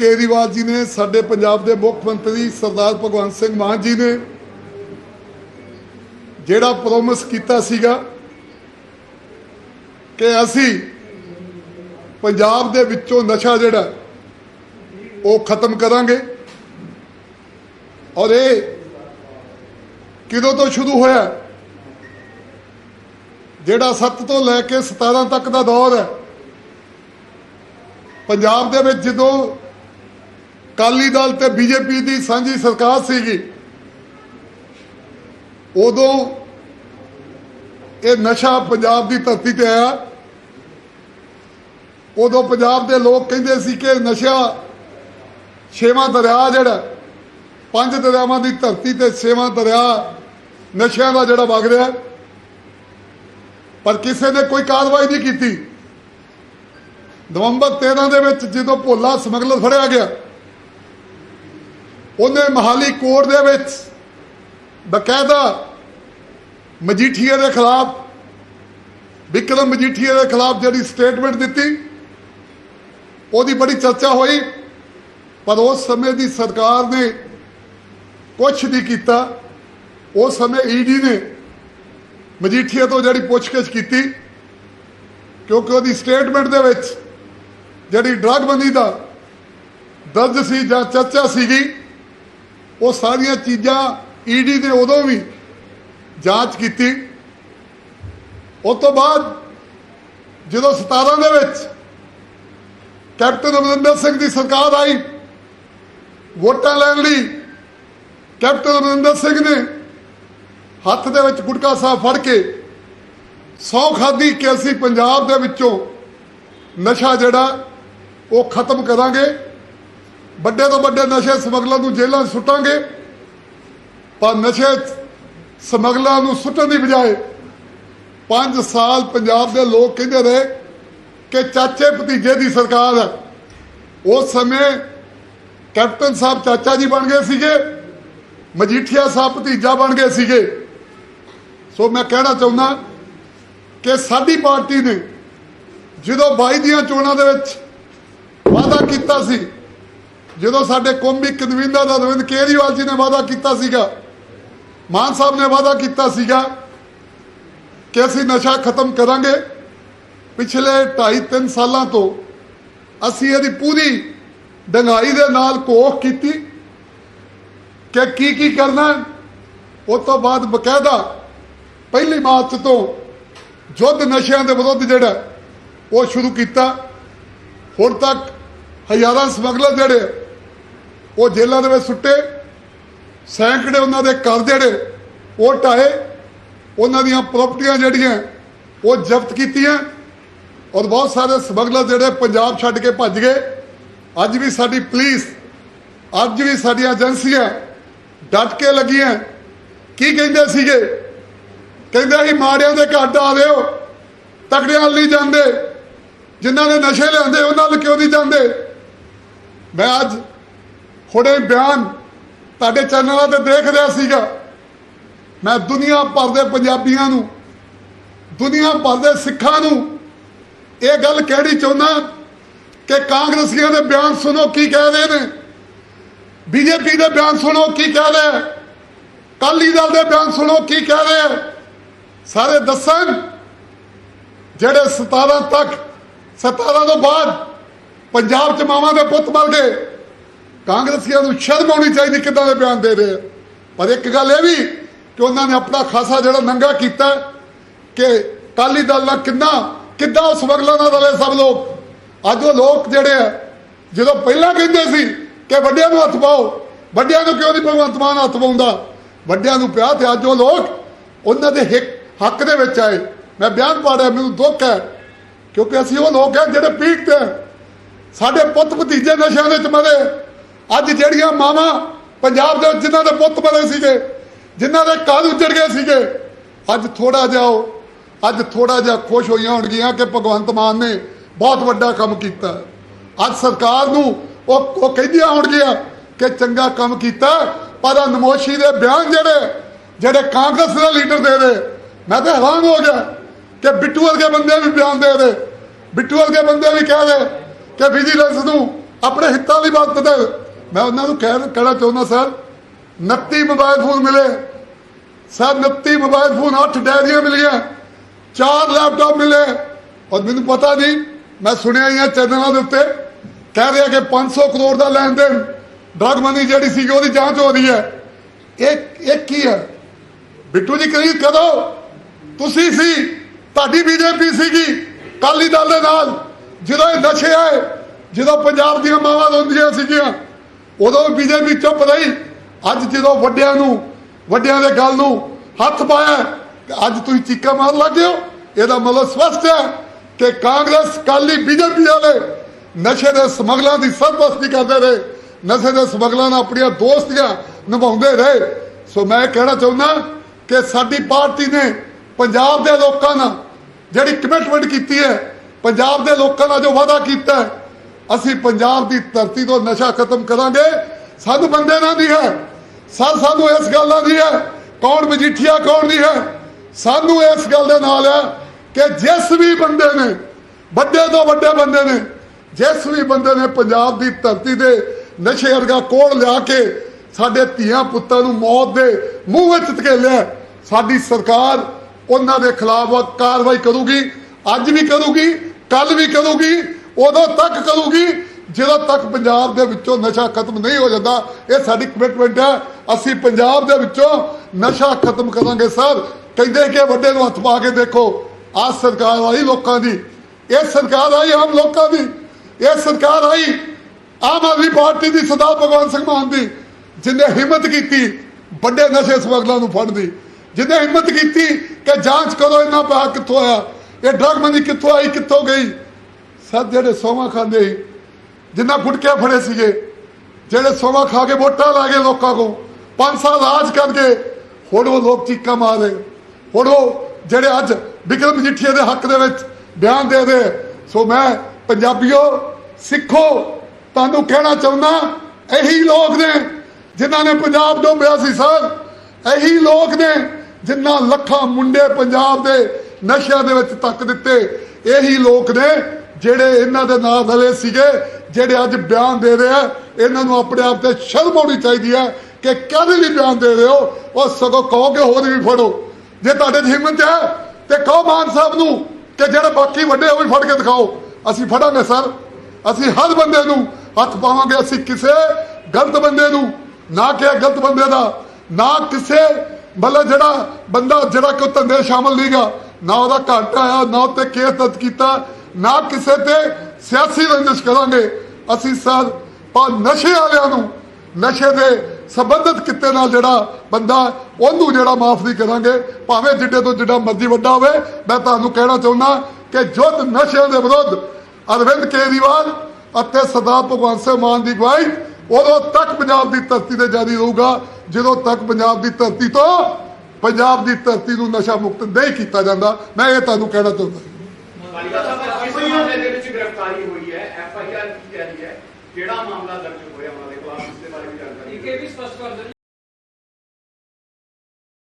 ਕੇਜਰੀਵਾਲ ਜੀ ਨੇ, ਸਾਡੇ ਪੰਜਾਬ ਦੇ ਮੁੱਖ ਮੰਤਰੀ ਸਰਦਾਰ ਭਗਵੰਤ ਸਿੰਘ ਮਾਨ ਜੀ ਨੇ ਜਿਹੜਾ ਪ੍ਰੋਮਿਸ ਕੀਤਾ ਸੀਗਾ ਕਿ ਅਸੀਂ ਪੰਜਾਬ ਦੇ ਵਿੱਚੋਂ ਨਸ਼ਾ ਜਿਹੜਾ, ਉਹ ਖਤਮ ਕਰਾਂਗੇ। ਔਰ ਇਹ ਕਿਦੋਂ ਤੋਂ ਸ਼ੁਰੂ ਹੋਇਆ? ਜਿਹੜਾ 7 ਤੋਂ ਲੈ ਕੇ 17 ਤੱਕ ਦਾ ਦੌਰ ਹੈ, ਪੰਜਾਬ ਦੇ ਵਿੱਚ ਜਦੋਂ ਅਕਾਲੀ ਦਲ ਤੇ ਬੀਜੇਪੀ ਦੀ ਸਾਂਝੀ ਸਰਕਾਰ ਸੀਗੀ। ਉਦੋਂ ਇਹ ਨਸ਼ਾ ਪੰਜਾਬ ਦੀ ਧਰਤੀ ਤੇ ਆਇਆ। ਉਦੋਂ ਪੰਜਾਬ ਦੇ ਲੋਕ ਕਹਿੰਦੇ ਸੀ ਕਿ ਨਸ਼ਾ ਛੇਵਾਂ ਦਰਿਆ ਜਿਹੜਾ, ਪੰਜ ਦਰਿਆਵਾਂ ਦੀ ਧਰਤੀ ਤੇ ਛੇਵਾਂ ਦਰਿਆ ਨਸ਼ਿਆਂ ਦਾ ਜਿਹੜਾ ਵਗ ਰਿਹਾ। ਪਰ ਕਿਸੇ ਨੇ ਕੋਈ ਕਾਰਵਾਈ ਨਹੀਂ ਕੀਤੀ। ਨਵੰਬਰ 13 ਦੇ ਵਿੱਚ ਜਦੋਂ ਭੋਲਾ ਸਮਗਲਰ ਫੜਿਆ ਗਿਆ ਉਹਨੇ ਮਹਾਲੀ ਕੋਰਟ ਦੇ ਵਿੱਚ ਬਕਾਇਦਾ ਮਜੀਠੀਆ ਦੇ ਖਿਲਾਫ, ਵਿਕਰਮ ਮਜੀਠੀਆ ਦੇ ਖਿਲਾਫ ਜਿਹੜੀ ਸਟੇਟਮੈਂਟ ਦਿੱਤੀ, ਉਹਦੀ ਬੜੀ ਚਰਚਾ ਹੋਈ, ਪਰ ਉਸ ਸਮੇਂ ਦੀ ਸਰਕਾਰ ਨੇ ਕੁਛ ਨਹੀਂ ਕੀਤਾ। ਉਸ ਸਮੇਂ ਈਡੀ ਨੇ ਮਜੀਠੀਆ ਤੋਂ ਜਿਹੜੀ ਪੁੱਛਗਿੱਛ ਕੀਤੀ, ਕਿਉਂਕਿ ਉਹਦੀ ਸਟੇਟਮੈਂਟ ਦੇ ਵਿੱਚ ਜਿਹੜੀ ਡਰੱਗ ਬੰਦੀ ਦਾ ਦਰਜ ਸੀ ਜਾਂ ਚਰਚਾ ਸੀਗੀ ਉਹ ਸਾਰੀਆਂ ਚੀਜ਼ਾਂ ਈਡੀ ਨੇ ਉਦੋਂ ਵੀ ਜਾਂਚ ਕੀਤੀ। ਉਸ ਤੋਂ ਬਾਅਦ ਜਦੋਂ 17 ਦੇ ਵਿੱਚ ਕੈਪਟਨ ਅਮਰਿੰਦਰ ਸਿੰਘ ਦੀ ਸਰਕਾਰ ਆਈ, ਵੋਟਾਂ ਲੈਣ ਲਈ ਕੈਪਟਨ ਅਮਰਿੰਦਰ ਸਿੰਘ ਨੇ ਹੱਥ ਦੇ ਵਿੱਚ ਗੁਟਕਾ ਸਾਹਿਬ ਫੜ ਕੇ ਸੌ ਖਾਦੀ ਕਿ ਅਸੀਂ ਪੰਜਾਬ ਦੇ ਵਿੱਚੋਂ ਨਸ਼ਾ ਜਿਹੜਾ ਉਹ ਖਤਮ ਕਰਾਂਗੇ। ਵੱਡੇ ਤੋਂ ਵੱਡੇ ਨਸ਼ੇ ਸਮਗਲਰ ਨੂੰ ਜੇਲ੍ਹਾਂ 'ਚ ਸੁੱਟਾਂਗੇ, ਪਰ ਨਸ਼ੇ ਸਮਗਲਰਾਂ ਨੂੰ ਸੁੱਟਣ ਦੀ ਬਜਾਏ 5 ਸਾਲ ਪੰਜਾਬ ਦੇ ਲੋਕ ਕਹਿੰਦੇ ਰਹੇ ਕਿ ਚਾਚੇ ਭਤੀਜੇ ਦੀ ਸਰਕਾਰ ਹੈ। ਉਸ ਸਮੇਂ ਕੈਪਟਨ ਸਾਹਿਬ ਚਾਚਾ ਜੀ ਬਣ ਗਏ ਸੀਗੇ, ਮਜੀਠੀਆ ਸਾਹਿਬ ਭਤੀਜਾ ਬਣ ਗਏ ਸੀਗੇ। ਸੋ ਮੈਂ ਕਹਿਣਾ ਚਾਹੁੰਦਾ ਕਿ ਸਾਡੀ ਪਾਰਟੀ ਨੇ ਜਦੋਂ 22 ਦੀਆਂ ਚੋਣਾਂ ਦੇ ਵਿੱਚ ਵਾਅਦਾ ਕੀਤਾ ਸੀ ਜਦੋਂ ਸਾਡੇ ਕੌਮੀ ਕਨਵੀਨਰ ਅਰਵਿੰਦ ਕੇਜਰੀਵਾਲ ਜੀ ਨੇ ਵਾਅਦਾ ਕੀਤਾ ਸੀਗਾ, ਮਾਨ ਸਾਹਿਬ ਨੇ ਵਾਅਦਾ ਕੀਤਾ ਸੀਗਾ ਕਿ ਅਸੀਂ ਨਸ਼ਾ ਖਤਮ ਕਰਾਂਗੇ, ਪਿਛਲੇ 2.5 3 ਸਾਲਾਂ ਤੋਂ ਅਸੀਂ ਇਹਦੀ ਪੂਰੀ ਡੰਗਾਈ ਦੇ ਨਾਲ ਕੋਖ ਕੀਤੀ ਕਿ ਕੀ ਕੀ ਕਰਨਾ ਹੈ। ਉਸ ਤੋਂ ਬਾਅਦ ਬਕਾਇਦਾ ਪਹਿਲੀ ਮਾਰਚ ਤੋਂ ਯੁੱਧ ਨਸ਼ਿਆਂ ਦੇ ਵਿਰੁੱਧ ਜਿਹੜਾ ਉਹ ਸ਼ੁਰੂ ਕੀਤਾ ਹੁਣ ਤੱਕ ਹਜ਼ਾਰਾਂ ਸਮਗਲਰ ਜਿਹੜੇ ਉਹ ਜੇਲ੍ਹਾਂ ਦੇ ਵਿੱਚ ਸੁੱਟੇ, ਸੈਂਕੜੇ ਉਹਨਾਂ ਦੇ ਘਰ ਜਿਹੜੇ, ਉਹ ਢਾਏ, ਉਹਨਾਂ ਦੀਆਂ ਪ੍ਰਾਪਰਟੀਆਂ ਜਿਹੜੀਆਂ, ਉਹ ਜ਼ਬਤ ਕੀਤੀਆਂ ਔਰ ਬਹੁਤ ਸਾਰੇ ਸਮਗਲਰ ਜਿਹੜੇ ਪੰਜਾਬ ਛੱਡ ਕੇ ਭੱਜ ਗਏ। ਅੱਜ ਵੀ ਸਾਡੀ ਪੁਲਿਸ, ਅੱਜ ਵੀ ਸਾਡੀਆਂ ਏਜੰਸੀਆਂ ਡਟ ਕੇ ਲੱਗੀਆਂ। ਕੀ ਕਹਿੰਦੇ ਸੀਗੇ? ਕਹਿੰਦੇ ਅਸੀਂ ਮਾੜਿਆਂ ਦੇ ਘਰ ਆ ਦਿਓ ਤਕੜਿਆਂ ਵੱਲ ਨਹੀਂ ਜਾਂਦੇ। ਜਿਨ੍ਹਾਂ ਨੇ ਨਸ਼ੇ ਲਿਆਂਦੇ ਉਹਨਾਂ ਵੱਲ ਕਿਉਂ ਨਹੀਂ ਜਾਂਦੇ? ਮੈਂ ਅੱਜ ਹੁਣੇ ਬਿਆਨ ਤੁਹਾਡੇ ਚੈਨਲਾਂ ਤੇ ਦੇਖ ਰਿਹਾ ਸੀਗਾ। ਮੈਂ ਦੁਨੀਆ ਭਰ ਦੇ ਪੰਜਾਬੀਆਂ ਨੂੰ, ਦੁਨੀਆ ਭਰ ਦੇ ਸਿੱਖਾਂ ਨੂੰ ਇਹ ਗੱਲ ਕਹਿਣੀ ਚਾਹੁੰਦਾ ਕਿ ਕਾਂਗਰਸੀਆਂ ਦੇ ਬਿਆਨ ਸੁਣੋ ਕੀ ਕਹਿ ਰਹੇ ਨੇ। ਬੀਜੇਪੀ ਦੇ ਬਿਆਨ ਸੁਣੋ ਕੀ ਕਹਿ ਰਹੇ ਹੈ। ਕਾਲੀ ਦਲ ਦੇ ਬਿਆਨ ਸੁਣੋ ਕੀ ਕਹਿ ਰਹੇ ਸਾਰੇ ਦੱਸਣ ਜਿਹੜੇ 17 ਤੱਕ 17 ਤੋਂ ਬਾਅਦ ਪੰਜਾਬ ਚ ਮਾਵਾਂ ਦੇ ਪੁੱਤ ਮਰ ਗਏ। ਕਾਂਗਰਸੀਆਂ ਨੂੰ ਸ਼ਰਮ ਆਉਣੀ ਚਾਹੀਦੀ ਕਿੱਦਾਂ ਦੇ ਬਿਆਨ ਦੇ ਰਹੇ ਆ ਪਰ ਇੱਕ ਗੱਲ ਇਹ ਵੀ ਕਿ ਉਹਨਾਂ ਨੇ ਆਪਣਾ ਖਾਸਾ ਜਿਹੜਾ ਨੰਗਾ ਕੀਤਾ ਕਿ ਕਾਲੀ ਦਲ ਨਾਲ ਕਿੰਨਾ ਕਿੱਦਾਂ ਉਸ ਵਗਲਾਂ ਨਾਲ ਰਲੇ ਸਭ ਲੋਕ। ਅੱਜ ਉਹ ਲੋਕ ਜਿਹੜੇ ਆ, ਜਦੋਂ ਪਹਿਲਾਂ ਕਹਿੰਦੇ ਸੀ ਕਿ ਵੱਡਿਆਂ ਨੂੰ ਹੱਥ ਪਾਓ, ਵੱਡਿਆਂ ਨੂੰ ਕਿਉਂ ਨਹੀਂ ਭਗਵੰਤ ਮਾਨ ਹੱਥ ਪਾਉਂਦਾ? ਵੱਡਿਆਂ ਨੂੰ ਪਿਆ ਤੇ ਅੱਜ ਉਹ ਲੋਕ ਉਹਨਾਂ ਦੇ ਹੱਕ ਦੇ ਵਿੱਚ ਆਏ। ਮੈਂ ਬਿਆਨ ਪਾੜਿਆ ਮੈਨੂੰ ਦੁੱਖ ਹੈ, ਕਿਉਂਕਿ ਅਸੀਂ ਉਹ ਲੋਕ ਹਾਂ ਜਿਹੜੇ ਪੀਕ ਤੇ ਹੈ। ਸਾਡੇ ਪੁੱਤ ਭਤੀਜੇ ਨਸ਼ਿਆਂ ਵਿੱਚ ਮਰੇ। ਅੱਜ ਜਿਹੜੀਆਂ ਮਾਵਾਂ ਪੰਜਾਬ ਦੇ ਵਿੱਚ ਜਿਨ੍ਹਾਂ ਦੇ ਪੁੱਤ ਬਣੇ ਸੀਗੇ, ਜਿਨ੍ਹਾਂ ਦੇ ਘਰ ਉੱਜੜ ਗਏ ਸੀਗੇ, ਅੱਜ ਥੋੜਾ ਜਿਹਾ ਉਹ, ਅੱਜ ਥੋੜਾ ਜਿਹਾ ਖੁਸ਼ ਹੋਈਆਂ ਹੋਣਗੀਆਂ ਕਿ ਭਗਵੰਤ ਮਾਨ ਨੇ ਬਹੁਤ ਵੱਡਾ ਕੰਮ ਕੀਤਾ। ਅੱਜ ਸਰਕਾਰ ਨੂੰ ਉਹ ਉਹ ਕਹਿੰਦੀਆਂ ਹੋਣਗੀਆਂ ਕਿ ਚੰਗਾ ਕੰਮ ਕੀਤਾ, ਪਰ ਨਮੋਸ਼ੀ ਦੇ ਬਿਆਨ ਜਿਹੜੇ ਜਿਹੜੇ ਕਾਂਗਰਸ ਦੇ ਲੀਡਰ ਦੇ ਰਹੇ ਮੈਂ ਤਾਂ ਹੈਰਾਨ ਹੋ ਗਿਆ ਕਿ ਬਿੱਟੂ ਵਰਗੇ ਬੰਦੇ ਵੀ ਬਿਆਨ ਦੇ ਦੇ। ਬਿੱਟੂ ਵਰਗੇ ਬੰਦੇ ਵੀ ਕਹਿ ਦੇ ਕਿ ਵਿਜੀਲੈਂਸ ਨੂੰ ਆਪਣੇ ਹਿੱਤਾਂ ਦੀ ਲਈ ਵਰਤਦੇ ਮੈਂ ਉਹਨਾਂ ਨੂੰ ਕਹਿ ਕਹਿਣਾ ਚਾਹੁੰਦਾ, ਸਰ 29 ਮੋਬਾਈਲ ਫੋਨ ਮਿਲੇ। ਸਰ 29 ਮੋਬਾਈਲ ਫੋਨ 8 ਡੈਰੀਆਂ ਮਿਲੀਆਂ, ਚਾਰ ਲੈਪਟਾਪ ਮਿਲੇ। ਔਰ ਮੈਨੂੰ ਪਤਾ ਨਹੀਂ, ਮੈਂ ਸੁਣਿਆ ਹੀ ਆ ਚੈਨਲਾਂ ਦੇ ਉੱਤੇ, ਕਹਿ ਰਿਹਾ ਕਿ 500 ਕਰੋੜ ਦਾ ਲੈਣ ਦੇਣ, ਡਰਗ ਮਨੀ ਜਿਹੜੀ ਸੀ ਉਹਦੀ ਜਾਂਚ ਹੋ ਰਹੀ ਹੈ। ਇਹ ਇਹ ਕੀ ਹੈ? ਬਿੱਟੂ ਜੀ ਕਰੀ ਕਦੋਂ? ਤੁਸੀਂ ਸੀ, ਤੁਹਾਡੀ ਬੀਜੇਪੀ ਸੀਗੀ ਕਾਲੀ ਦਲ ਦੇ ਨਾਲ, ਜਦੋਂ ਇਹ ਨਸ਼ੇ ਆਏ, ਜਦੋਂ ਪੰਜਾਬ ਦੀਆਂ ਮਾਵਾਂ ਰੋਂਦੀਆਂ ਸੀਗੀਆਂ ਉਦੋਂ ਬੀਜੇਪੀ ਚੁੱਪ ਰਹੀ। ਅੱਜ ਜਦੋਂ ਵੱਡਿਆਂ ਨੂੰ, ਵੱਡਿਆਂ ਦੇ ਗੱਲ ਨੂੰ ਹੱਥ ਪਾਇਆ, ਅੱਜ ਤੁਸੀਂ ਚੀਕਾਂ ਮਾਰ ਲੱਗੇ ਹੋ। ਇਹਦਾ ਮਤਲਬ ਸਪਸ਼ਟ ਹੈ ਕਿ ਕਾਂਗਰਸ ਕਾਲੀ ਬੀਜੇਪੀ ਵਾਲੇ ਨਸ਼ੇ ਦੇ ਸਮਗਲਾਂ ਦੀ ਸਰਪ੍ਰਸਤੀ ਕਰਦੇ ਰਹੇ। ਨਸ਼ੇ ਦੇ ਸਮਗਲਾਂ ਨਾਲ ਆਪਣੀਆਂ ਦੋਸਤੀਆਂ ਨਿਭਾਉਂਦੇ ਰਹੇ। ਸੋ ਮੈਂ ਕਹਿਣਾ ਚਾਹੁੰਦਾ ਕਿ ਸਾਡੀ ਪਾਰਟੀ ਨੇ ਪੰਜਾਬ ਦੇ ਲੋਕਾਂ ਨਾਲ ਜਿਹੜੀ ਕਮਿਟਮੈਂਟ ਕੀਤੀ ਹੈ, ਪੰਜਾਬ ਦੇ ਲੋਕਾਂ ਨਾਲ ਜੋ ਵਾਅਦਾ ਕੀਤਾ ਹੈ ਅਸੀਂ ਪੰਜਾਬ ਦੀ ਧਰਤੀ ਤੋਂ ਨਸ਼ਾ ਖਤਮ ਕਰਾਂਗੇ। ਸਾਨੂੰ ਬੰਦੇ ਨਾਲ ਨਹੀਂ ਹੈ। ਸਰ, ਸਾਨੂੰ ਇਸ ਗੱਲ ਨਾਲ ਨਹੀਂ ਹੈ। ਕੌਣ ਮਜੀਠੀਆ, ਕੌਣ ਨਹੀਂ ਹੈ। ਸਾਨੂੰ ਇਸ ਗੱਲ ਦੇ ਨਾਲ ਹੈ ਕਿ ਜਿਸ ਵੀ ਬੰਦੇ ਨੇ, ਵੱਡੇ ਤੋਂ ਵੱਡੇ ਬੰਦੇ ਨੇ, ਜਿਸ ਵੀ ਬੰਦੇ ਨੇ ਪੰਜਾਬ ਦੀ ਧਰਤੀ ਦੇ ਨਸ਼ੇ ਵਰਗਾ ਕੋੜ ਲਿਆ ਕੇ ਸਾਡੇ ਧੀਆਂ ਪੁੱਤਾਂ ਨੂੰ ਮੌਤ ਦੇ ਮੂੰਹ ਵਿੱਚ ਧਕੇਲਿਆ ਸਾਡੀ ਸਰਕਾਰ ਉਹਨਾਂ ਦੇ ਖਿਲਾਫ ਕਾਰਵਾਈ ਕਰੂਗੀ, ਅੱਜ ਵੀ ਕਰੂਗੀ ਕੱਲ ਵੀ ਕਰੂਗੀ ਉਦੋਂ ਤੱਕ ਕਰੂਗੀ ਜਦੋਂ ਤੱਕ ਪੰਜਾਬ ਦੇ ਵਿੱਚੋਂ ਨਸ਼ਾ ਖਤਮ ਨਹੀਂ ਹੋ ਜਾਂਦਾ, ਇਹ ਸਾਡੀ ਕਮਿਟਮੈਂਟ ਹੈ। ਅਸੀਂ ਪੰਜਾਬ ਦੇ ਵਿੱਚੋਂ ਨਸ਼ਾ ਖਤਮ ਕਰਾਂਗੇ, ਸਰ। ਕਹਿੰਦੇ ਕਿ ਵੱਡੇ ਨੂੰ ਹੱਥ ਪਾ ਕੇ ਦੇਖੋ, ਆਹ ਸਰਕਾਰ ਆਈ ਲੋਕਾਂ ਦੀ। ਇਹ ਸਰਕਾਰ ਆਈ ਆਮ ਲੋਕਾਂ ਦੀ। ਇਹ ਸਰਕਾਰ ਆਈ ਆਮ ਆਦਮੀ ਪਾਰਟੀ ਦੀ, ਸਰਦਾਰ ਭਗਵੰਤ ਸਿੰਘ ਮਾਨ ਦੀ, ਜਿਨੇ ਹਿੰਮਤ ਕੀਤੀ ਵੱਡੇ ਨਸ਼ੇ ਸਮਗਲਰਾਂ ਨੂੰ ਫੜਨ ਦੀ। ਜਿਨੇ ਹਿੰਮਤ ਕੀਤੀ ਕਿ ਜਾਂਚ ਕਰੋ ਇਹਨਾਂ ਪੈਸਾ ਕਿੱਥੋਂ ਆਇਆ? ਇਹ ਡਰਗ ਮਨੀ ਕਿੱਥੋਂ ਆਈ, ਕਿੱਥੋਂ ਗਈ? ਸਭ ਜਿਹੜੇ ਸੋਵਾ ਖਾਂਦੇ ਸੀ, ਜਿੰਨਾ ਗੁਟਕੇ ਫੜੇ ਸੀਗੇ, ਜਿਹੜੇ ਸੋਵਾ ਖਾ ਕੇ ਵੋਟਾਂ ਲਾ ਗਏ ਲੋਕਾਂ ਕੋ ਪੰਜ ਸਾਲ ਰਾਜ ਕਰਕੇ, ਹੁਣ ਉਹ ਲੋਕ ਚੀਕਾਂ ਮਾਰ ਹੁਣ ਉਹ ਜਿਹੜੇ ਅੱਜ ਵਿਕਰਮ ਮਜੀਠੀਆ ਦੇ ਹੱਕ ਦੇ ਵਿੱਚ ਬਿਆਨ ਦੇ ਦੇ ਸੋ ਮੈਂ ਪੰਜਾਬੀਓ, ਸਿੱਖੋ, ਤੁਹਾਨੂੰ ਕਹਿਣਾ ਚਾਹੁੰਦਾ, ਇਹੀ ਲੋਕ ਨੇ ਜਿਨ੍ਹਾਂ ਨੇ ਪੰਜਾਬ ਡੋਬਿਆ ਸੀ, ਸਰ। ਇਹੀ ਲੋਕ ਨੇ ਜਿਨ੍ਹਾਂ ਲੱਖਾਂ ਮੁੰਡੇ ਪੰਜਾਬ ਦੇ ਨਸ਼ਿਆਂ ਦੇ ਵਿੱਚ ਤੱਕ ਦਿੱਤੇ। ਇਹੀ ਲੋਕ ਨੇ ਜਿਹੜੇ ਇਹਨਾਂ ਦੇ ਨਾਲ ਰਲੇ ਸੀਗੇ, ਜਿਹੜੇ ਅੱਜ ਬਿਆਨ ਦੇ ਰਹੇ ਆ, ਇਹਨਾਂ ਨੂੰ ਆਪਣੇ ਆਪ ਤੇ ਸ਼ਰਮ ਆਉਣੀ ਚਾਹੀਦੀ ਹੈ ਕਿ ਕਾਹਦੇ ਲਈ ਬਿਆਨ ਦੇ ਰਹੇ ਹੋ, ਉਹ ਸਗੋਂ ਕਹੋ ਕਿ ਹੋਰ ਵੀ ਫੜੋ। ਜੇ ਤੁਹਾਡੇ 'ਚ ਹਿੰਮਤ ਹੈ, ਤੇ ਕਹੋ ਮਾਨ ਸਾਹਿਬ ਨੂੰ ਕਿ ਜਿਹੜੇ ਬਾਕੀ ਵੱਡੇ ਉਹ ਵੀ ਫੜ ਕੇ ਦਿਖਾਓ। ਅਸੀਂ ਫੜਾਂਗੇ, ਸਰ। ਅਸੀਂ ਹਰ ਬੰਦੇ ਨੂੰ ਹੱਥ ਪਾਵਾਂਗੇ, ਅਸੀਂ ਕਿਸੇ ਗਲਤ ਬੰਦੇ ਨੂੰ, ਨਾ ਕਿ ਗਲਤ ਬੰਦੇ ਦਾ, ਨਾ ਕਿਸੇ ਮਤਲਬ ਜਿਹੜਾ ਬੰਦਾ ਜਿਹੜਾ ਕਿ ਉਹ ਧੰਦੇ ਸ਼ਾਮਲ ਨਹੀਂਗਾ ਨਾ ਉਹਦਾ ਘਾਟਾ ਆਇਆ, ਨਾ ਉੱਤੇ ਕੇਸ ਦਰਜ ਕੀਤਾ ਨਾ ਕਿਸੇ ਤੇ ਸਿਆਸੀ ਰੰਜਿਸ਼ ਕਰਾਂਗੇ। ਅਸੀਂ ਸਰ, ਪਰ ਨਸ਼ੇ ਵਾਲਿਆਂ ਨੂੰ, ਨਸ਼ੇ ਦੇ ਸੰਬੰਧਿਤ ਕਿੱਤੇ ਨਾਲ ਜਿਹੜਾ ਬੰਦਾ, ਉਹਨੂੰ ਜਿਹੜਾ ਮਾਫ ਨਹੀਂ ਕਰਾਂਗੇ। ਭਾਵੇਂ ਜਿੱਡੇ ਤੋਂ ਜਿੱਡਾ ਮਰਜ਼ੀ ਵੱਡਾ ਹੋਵੇ, ਮੈਂ ਤੁਹਾਨੂੰ ਕਹਿਣਾ ਚਾਹੁੰਦਾ ਕਿ ਜੁੱਧ ਨਸ਼ਿਆਂ ਦੇ ਵਿਰੁੱਧ ਅਰਵਿੰਦ ਕੇਜਰੀਵਾਲ ਅਤੇ ਸਰਦਾਰ ਭਗਵੰਤ ਸਿੰਘ ਮਾਨ ਦੀ ਅਗਵਾਈ, ਉਦੋਂ ਤੱਕ ਪੰਜਾਬ ਦੀ ਧਰਤੀ ਤੇ ਜਾਰੀ ਰਹੂਗਾ, ਜਦੋਂ ਤੱਕ ਪੰਜਾਬ ਦੀ ਧਰਤੀ ਤੋਂ ਪੰਜਾਬ ਦੀ ਧਰਤੀ ਨੂੰ ਨਸ਼ਾ ਮੁਕਤ ਨਹੀਂ ਕੀਤਾ ਜਾਂਦਾ। ਮੈਂ ਇਹ ਤੁਹਾਨੂੰ ਕਹਿਣਾ ਚਾਹੁੰਦਾ। ਮਾਮਲੇ ਦੇ ਵਿੱਚ ਗ੍ਰਿਫਤਾਰੀ ਹੋਈ ਹੈ, ਐਫ ਆਈ ਆਰ ਕੀ ਕਹਿ ਰਹੀ ਹੈ, ਕਿਹੜਾ ਮਾਮਲਾ ਦਰਜ ਹੋਇਆ? ਉਹਨਾਂ ਦੇ ਖਿਲਾਫ ਇਸ ਦੇ ਬਾਰੇ ਵੀ ਜਾਣਕਾਰੀ ਇਹ ਵੀ ਸਪਸ਼ਟ ਕਰ